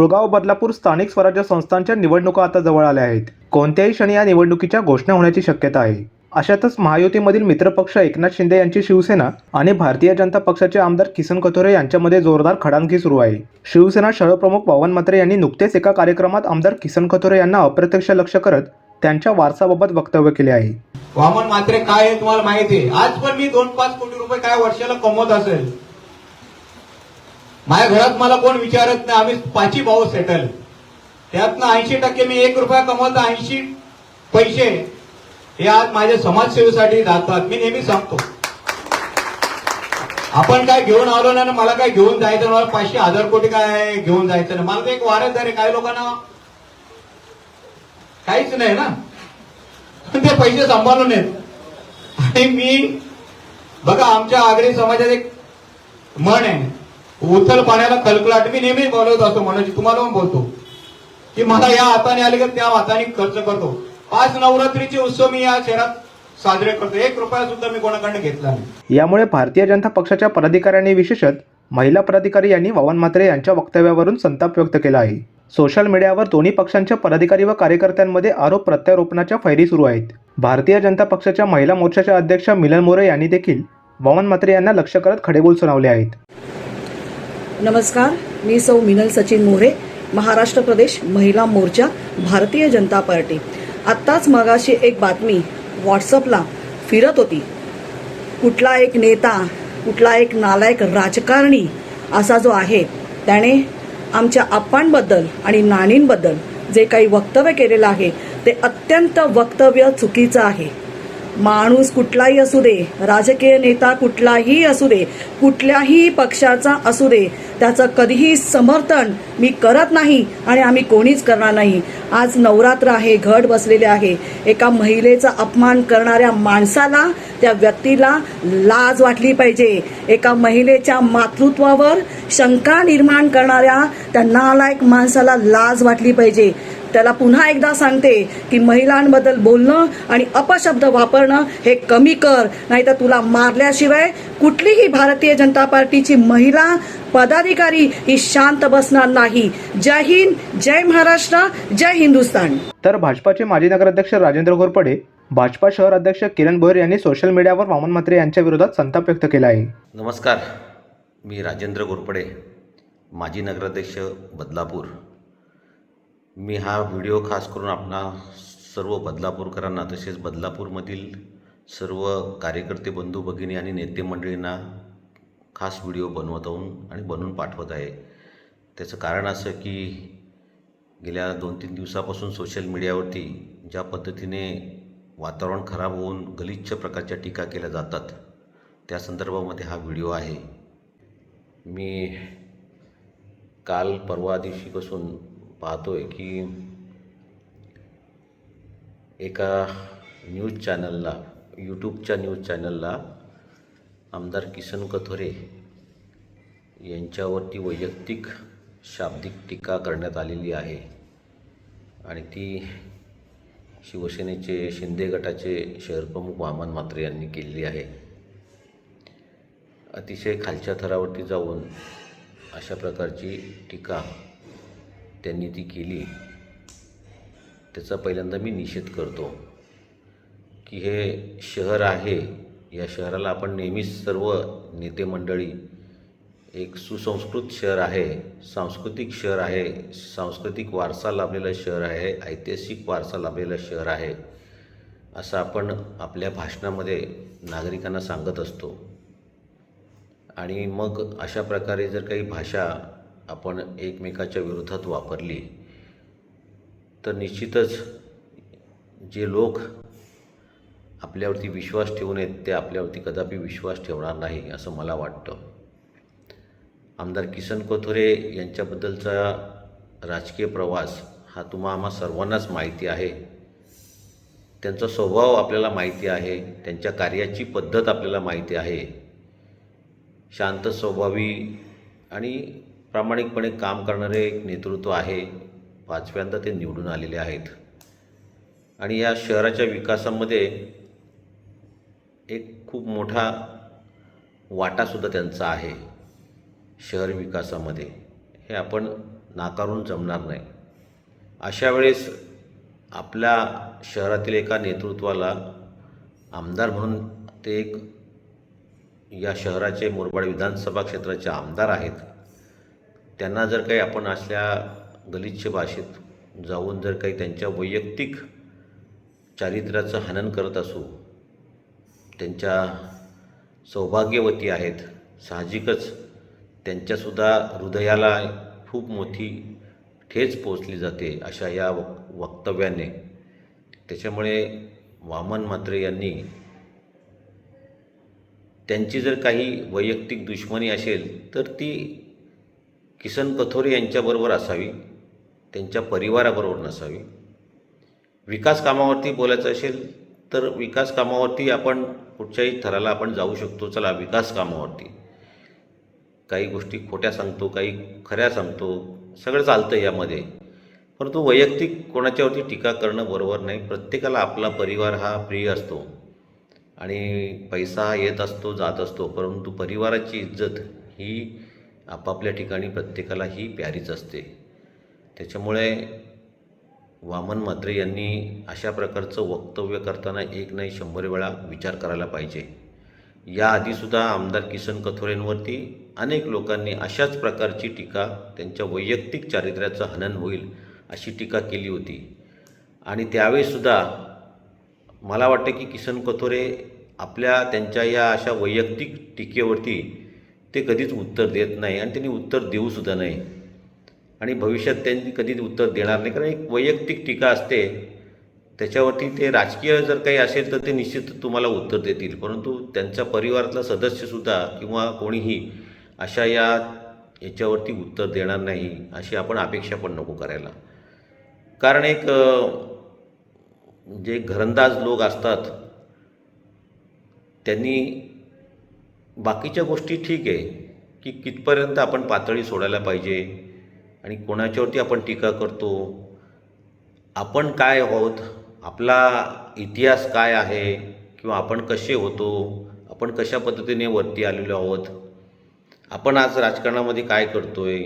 कुळगाव बदलापूर स्थानिक स्वराज्य संस्थांच्या निवडणुका आता जवळ आल्या आहेत. कोणत्याही क्षणी या निवडणुकीच्या घोषणा होण्याची शक्यता आहे. अशातच महायुतीमधील मित्रपक्ष एकनाथ शिंदे यांची शिवसेना आणि भारतीय जनता पक्षाचे आमदार किसन कथोरे यांच्यामध्ये जोरदार खडानखी सुरू आहे. शिवसेना शहरप्रमुख पवन म्हात्रे यांनी नुकतेच एका कार्यक्रमात आमदार किसन कथोरे यांना अप्रत्यक्ष लक्ष करत त्यांच्या वारसाबाबत वक्तव्य केले आहे. वामन मात्रे काय आहे तुम्हाला माहिती आहे? आज पण मी दोन पाच कोटी रुपये काय वर्षाला कमवत असेल? माझ्या घरात मला कोण विचारत नाही. आम्ही पाची भाऊ सेटल त्यातनं ऐंशी टक्के मी एक रुपया कमवतो ऐंशी पैसे हे आज माझ्या समाजसेवेसाठी जातात. मी नेहमी सांगतो. आपण काय घेऊन आलो नाही ना मला काय घेऊन जायचं मला पाचशे हजार कोटी काय घेऊन जायचं नाही. मला तर एक वारसदार आहे काही लोकांना? काहीच नाही ना. ते पैसे सांभाळून येत आणि मी बघा आमच्या आगरी समाजात एक म्हण आहे. उथल पाण्याला कलकलाट मी नेहमी बोलवत असतो म्हणजे तुम्हाला पण बोलतो. की मला या हाताने आले की त्या हाताने खर्च करतो. पाच नवरात्रीचे उत्सव मी या शहरात साजरे करतो. एक रुपया सुद्धा मी कोणाकडनं घेतला नाही. यामुळे भारतीय जनता पक्षाच्या पदाधिकाऱ्यांनी विशेषत महिला पदाधिकारी यांनी वावन म्हात्रे यांच्या वक्तव्यावरून संताप व्यक्त केला आहे. सोशल मीडियावर दोन्ही पक्षांच्या पदाधिकारी व कार्यकर्त्यांमध्ये आरोप प्रत्यारोपणाच्या फैरी सुरू आहेत. भारतीय जनता पक्षाच्या महिला मोर्चाच्या अध्यक्ष मिलन मोरे यांनी देखील वामन म्हात्रे यांना लक्ष करत खडेबोल सुनावले आहेत. नमस्कार मी सौ मिनल सचिन मोरे महाराष्ट्र प्रदेश महिला मोर्चा भारतीय जनता पार्टी. आत्ताच मगाशी एक बातमी व्हॉट्सअपला फिरत होती. कुठला एक नेता कुठला एक नालायक राजकारणी असा जो आहे त्याने आमच्या आप्पांबद्दल आणि नानींबद्दल जे काही वक्तव्य केलेलं आहे ते अत्यंत वक्तव्य चुकीचं आहे. माणूस कुठलाही असू दे राजकीय नेता कुठलाही असू दे कुठल्याही पक्षाचा असू दे त्याचं कधीही समर्थन मी करत नाही आणि आम्ही कोणीच करणार नाही. आज नवरात्र आहे घट बसलेले आहे. एका महिलेचा अपमान करणाऱ्या माणसाला त्या व्यक्तीला लाज वाटली पाहिजे. एका महिलेच्या मातृत्वावर शंका निर्माण करणाऱ्या त्या नालायक माणसाला लाज वाटली पाहिजे. त्याला पुन्हा एकदा सांगते की महिलांबद्दल बोलणं आणि अपशब्द वापरणं हे कमी कर नाहीतर तुला मारल्याशिवाय कुठलीही भारतीय जनता पार्टीची महिला पदाधिकारी ही शांत बसणार नाही. जय हिंद जय महाराष्ट्र जय हिंदुस्तान तर भाजपाचे माजी नगराध्यक्ष राजेंद्र घोरपडे भाजपा शहर अध्यक्ष किरण भोयर यांनी सोशल मीडियावर वामन म्हात्रे यांच्या विरोधात संताप व्यक्त केला आहे. नमस्कार मी राजेंद्र गोरपडे माजी नगराध्यक्ष बदलापूर. मी हा व्हिडिओ खास करून आपणा सर्व बदलापूरकरांना तसेच बदलापूरमधील सर्व कार्यकर्ते बंधू भगिनी आणि नेते मंडळींना खास व्हिडिओ बनवत आणि बनवून पाठवत आहे. त्याचं कारण असं की गेल्या दोन तीन दिवसापासून सोशल मीडियावरती ज्या पद्धतीने वातावरण खराब होऊन गलिच्छ प्रकारच्या टीका केल्या जातात त्या संदर्भामध्ये हा व्हिडिओ आहे. मी काल परवा दिवशीपासून पाहतो आहे की एका न्यूज चॅनलला यूट्यूबच्या न्यूज चॅनलला आमदार किसन कथोरे यांच्यावरती वैयक्तिक शाब्दिक टीका करण्यात आलेली आहे आणि ती शिवसेनेचे शिंदे गटाचे शहरप्रमुख वामन म्हात्रे यांनी केलेली आहे. अतिशय खालच्या थरावरती जाऊन अशा प्रकारची टीका त्यांनी ती केली. त्याचा पहिल्यांदा मी निषेध करतो की हे शहर आहे या शहराला आपण नेहमीच सर्व नेते मंडळी एक सुसंस्कृत शहर आहे सांस्कृतिक शहर आहे सांस्कृतिक वारसा लाभलेलं शहर आहे ऐतिहासिक वारसा लाभलेलं शहर आहे असं आपण आपल्या भाषणामध्ये नागरिकांना सांगत असतो. आणि मग अशा प्रकारे जर काही भाषा आपण एकमेकाच्या विरोधात वापरली तर निश्चितच जे लोक आपल्यावरती विश्वास ठेवून येत ते आपल्यावरती कदापि विश्वास ठेवणार नाही असं मला वाटतं. आमदार किसन कोथोरे यांच्याबद्दलचा राजकीय प्रवास हा तुम्हा आम्हा सर्वांनाच माहिती आहे. त्यांचा स्वभाव आपल्याला माहिती आहे त्यांच्या कार्याची पद्धत आपल्याला माहिती आहे. शांत स्वभावी आणि प्रामाणिकपणे काम करणारे एक नेतृत्व आहे. पाचव्यांदा ते निवडून आलेले आहेत. आणि या शहराच्या विकासामध्ये एक खूप मोठा वाटासुद्धा त्यांचा आहे. शहर विकासामध्ये. हे आपण नाकारून जमणार नाही. अशा वेळेस आपल्या शहरातील एका नेतृत्वाला आमदार म्हणून ते एक या शहराचे मुरबाड विधानसभा क्षेत्राचे आमदार आहेत. त्यांना जर काही आपण असल्या गलिच्छ भाषेत जाऊन जर काही त्यांच्या वैयक्तिक चारित्र्याचं हनन करत असू त्यांच्या सौभाग्यवती आहेत साहजिकच त्यांच्यासुद्धा हृदयाला खूप मोठी ठेच पोचली जाते अशा या वक्तव्याने. त्याच्यामुळे वामन मात्रे यांनी त्यांची जर काही वैयक्तिक दुश्मनी असेल तर ती किसन कथोरे यांच्याबरोबर असावी त्यांच्या परिवाराबरोबर नसावी. विकास कामावरती बोलायचं असेल तर विकास कामावरती आपण कुठच्याही थराला आपण जाऊ शकतो. चला विकास कामावरती. काही गोष्टी खोट्या सांगतो काही खऱ्या सांगतो सगळं चालतं यामध्ये. परंतु वैयक्तिक कोणाच्यावरती टीका करणं बरोबर नाही. प्रत्येकाला आपला परिवार हा प्रिय असतो आणि पैसा हा येत असतो जात असतो. परंतु परिवाराची इज्जत ही आपापल्या ठिकाणी प्रत्येकाला ही प्यारीच असते. त्याच्यामुळे वामन म्हात्रे यांनी अशा प्रकारचं वक्तव्य करताना एक नाही शंभर वेळा विचार करायला पाहिजे. याआधीसुद्धा आमदार किसन कथोरेंवरती अनेक लोकांनी अशाच प्रकारची टीका त्यांच्या वैयक्तिक चारित्र्याचं हनन होईल अशी टीका केली होती. आणि त्यावेळीसुद्धा मला वाटतं की किसन कथोरे आपल्या त्यांच्या या अशा वैयक्तिक टीकेवरती ते कधीच उत्तर देत नाही आणि त्यांनी उत्तर देऊसुद्धा नाही. आणि भविष्यात त्यांनी कधीच उत्तर देणार नाही. कारण एक वैयक्तिक टीका असते. त्याच्यावरती ते राजकीय जर काही असेल तर ते निश्चित तुम्हाला उत्तर देतील. परंतु त्यांचा परिवारातला सदस्यसुद्धा किंवा कोणीही अशा या याच्यावरती उत्तर देणार नाही अशी आपण अपेक्षा पण नको करायला. कारण एक जे घरंदाज लोक असतात त्यांनी बाकीच्या गोष्टी ठीक आहे की कितपर्यंत आपण पातळी सोडायला पाहिजे आणि कोणाच्यावरती आपण टीका करतो? आपण काय आहोत? आपला इतिहास काय आहे? किंवा आपण कसे होतो? आपण कशा पद्धतीने वरती आलेलो आहोत? आपण आज राजकारणामध्ये काय करतो आहे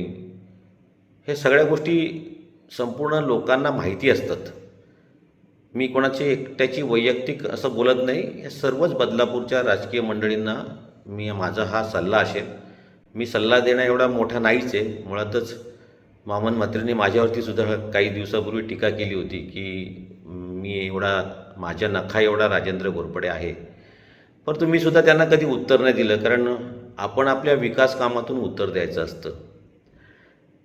हे सगळ्या गोष्टी संपूर्ण लोकांना माहिती असतात. मी कोणाची एकट्याची वैयक्तिक असं बोलत नाही. हे सर्वच बदलापूरच्या राजकीय मंडळींना मी माझा हा सल्ला असेल. मी सल्ला देणं एवढा मोठा नाहीच आहे. मुळातच मामन म्हात्रेंनी माझ्यावरती सुद्धा काही दिवसापूर्वी टीका केली होती की मी एवढा माझ्या नखा एवढा राजेंद्र घोरपडे आहे. परंतु मी सुद्धा त्यांना कधी उत्तर नाही दिलं कारण आपण आपल्या विकास कामातून उत्तर द्यायचं असतं.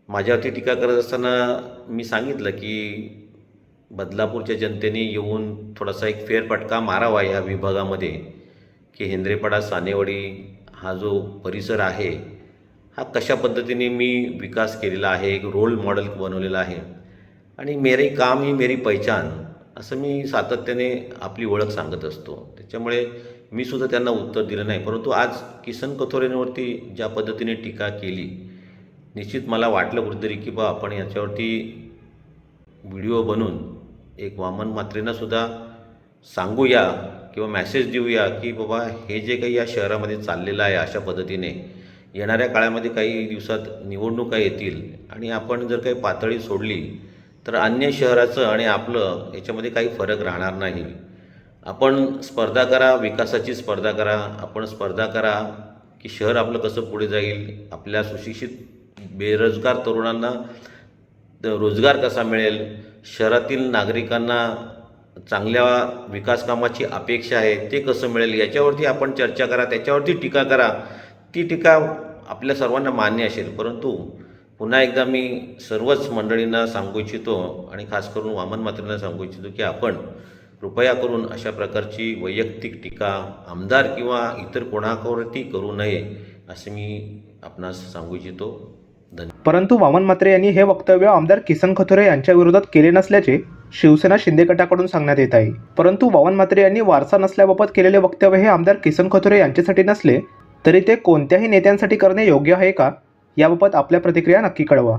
माझ्यावरती टीका करत असताना मी सांगितलं की बदलापूरच्या जनतेने येऊन थोडासा एक फेरफटका मारावा या विभागामध्ये. की हेंद्रेपाडा सानेवाडी हा जो परिसर आहे हा कशा पद्धतीने मी विकास केलेला आहे एक रोल मॉडेल बनवलेला आहे आणि मेरे काम ही मेरी पहिचान असं मी सातत्याने आपली ओळख सांगत असतो. त्याच्यामुळे मी सुद्धा त्यांना उत्तर दिलं नाही. परंतु आज किसन कथोरेंवरती ज्या पद्धतीने टीका केली निश्चित मला वाटलं कुठेतरी की बा आपण याच्यावरती व्हिडिओ बनवून एक वामन मात्रेंनासुद्धा सांगूया किंवा मॅसेज देऊया की बाबा हे जे काही या शहरामध्ये चाललेलं आहे अशा पद्धतीने येणाऱ्या काळामध्ये काही दिवसात निवडणुका येतील आणि आपण जर काही पातळी सोडली तर अन्य शहराचं आणि आपलं याच्यामध्ये काही फरक राहणार नाही. आपण स्पर्धा करा विकासाची स्पर्धा करा आपण स्पर्धा करा की शहर आपलं कसं पुढे जाईल आपल्या सुशिक्षित बेरोजगार तरुणांना रोजगार कसा मिळेल शहरातील नागरिकांना चांगल्या विकासकामाची अपेक्षा आहे ते कसं मिळेल याच्यावरती आपण चर्चा करा त्याच्यावरती टीका करा. ती टीका आपल्या सर्वांना मान्य असेल परंतु पुन्हा एकदा मी सर्वच मंडळींना सांगू इच्छितो आणि खास करून वामन मात्रेंना सांगू इच्छितो की आपण कृपया करून अशा प्रकारची वैयक्तिक टीका आमदार किंवा इतर कोणावरती करू नये असे मी आपणास सांगू इच्छितो. धन्यवाद परंतु वामन मात्रे यांनी हे वक्तव्य आमदार किसन खथोरे यांच्या विरोधात केले नसल्याचे शिवसेना शिंदे गटाकडून सांगण्यात येत आहे. परंतु वावन म्हात्रे यांनी वारसा नसल्याबाबत केलेले वक्तव्य हे आमदार किसन खथोरे यांच्यासाठी नसले तरी ते कोणत्याही नेत्यांसाठी करणे योग्य आहे का? याबाबत आपल्या प्रतिक्रिया नक्की कळवा.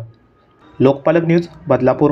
लोकपालक न्यूज बदलापूर.